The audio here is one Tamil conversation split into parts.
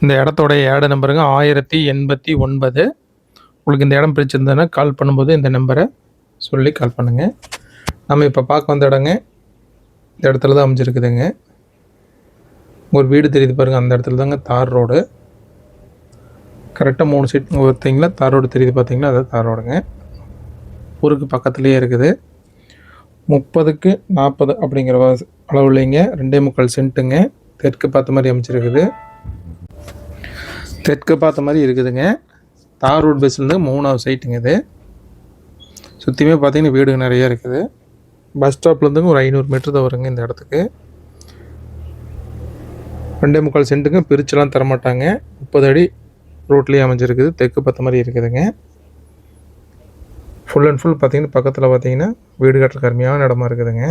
இந்த இடத்தோடைய ஏடு நம்பருங்க ஆயிரத்தி எண்பத்தி ஒன்பது. உங்களுக்கு இந்த இடம் பிடிச்சிருந்ததுன்னா கால் பண்ணும்போது இந்த நம்பரை சொல்லி கால் பண்ணுங்கள் நம்ம இப்போ பார்க்க வந்த இடங்க இந்த இடத்துல தான் அமைஞ்சிருக்குதுங்க. ஒரு வீடு தெரியுது பாருங்கள் அந்த இடத்துல தாங்க தார் ரோடு. கரெக்டாக மூணு சீட் ஒருத்தீங்களா தார் ரோடு தெரியுது பார்த்தீங்களா அதான் தார் ரோடுங்க. ஊருக்கு பக்கத்துலேயே இருக்குது. முப்பதுக்கு நாற்பது அப்படிங்கிற அளவு இல்லைங்க ரெண்டே முக்கால் சென்ட்டுங்க தெற்கு பார்த்த மாதிரி அமைச்சிருக்குது தெற்கு பார்த்த மாதிரி இருக்குதுங்க. தார் ரோட் பஸ்லேருந்து மூணாவது சைட்டுங்க இது. சுற்றியுமே பார்த்தீங்கன்னா வீடுங்க நிறைய இருக்குது. பஸ் ஸ்டாப்லேருந்துங்க ஒரு ஐநூறு மீட்டர் தான் வருங்க இந்த இடத்துக்கு. ரெண்டே முக்கால் சென்ட்டுங்க. பிரிச்செல்லாம் தரமாட்டாங்க. முப்பது அடி ரோட்லேயே அமைஞ்சிருக்குது. தெற்கு பார்த்த மாதிரி இருக்குதுங்க. ஃபுல் அண்ட் ஃபுல் பார்த்தீங்கன்னா பக்கத்தில் பார்த்தீங்கன்னா வீடு கட்டுற அருமையான இடமா இருக்குதுங்க.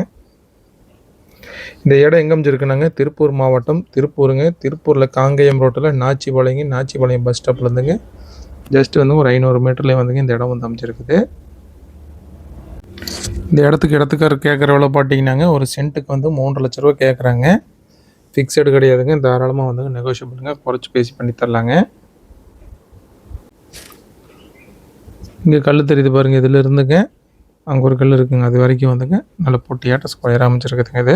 இந்த இடம் எங்கே அமைஞ்சிருக்குனாங்க? திருப்பூர் மாவட்டம் திருப்பூருங்க. திருப்பூரில் காங்கேயம் ரோட்டில் நாச்சிபாளையங்க. நாச்சிபாளையம் பஸ் ஸ்டாப்ல இருந்துங்க. ஜஸ்ட் வந்து ஒரு ஐநூறு மீட்டர்லேயே வந்துங்க இந்த இடம் வந்து அமைஞ்சிருக்குது. இந்த இடத்துக்கு இடத்துக்கார் கேட்குற எவ்வளோ பார்த்தீங்கன்னாங்க ஒரு சென்ட்டுக்கு வந்து மூன்றரை லட்ச ரூபா கேட்குறாங்க ஃபிக்ஸடு கிடையாதுங்க. தாராளமாக வந்துங்க நெகோஷியபிளுங்க குறைச்சி பேசி பண்ணி தரலாங்க. இங்கே கல் தெரியுது பாருங்கள் இதில் இருந்துங்க. அங்கே ஒரு கல் இருக்குங்க. அது வரைக்கும் வந்துங்க. நல்ல பொட்டியாட்ட ஸ்கொயராக அமைச்சிருக்குதுங்க இது.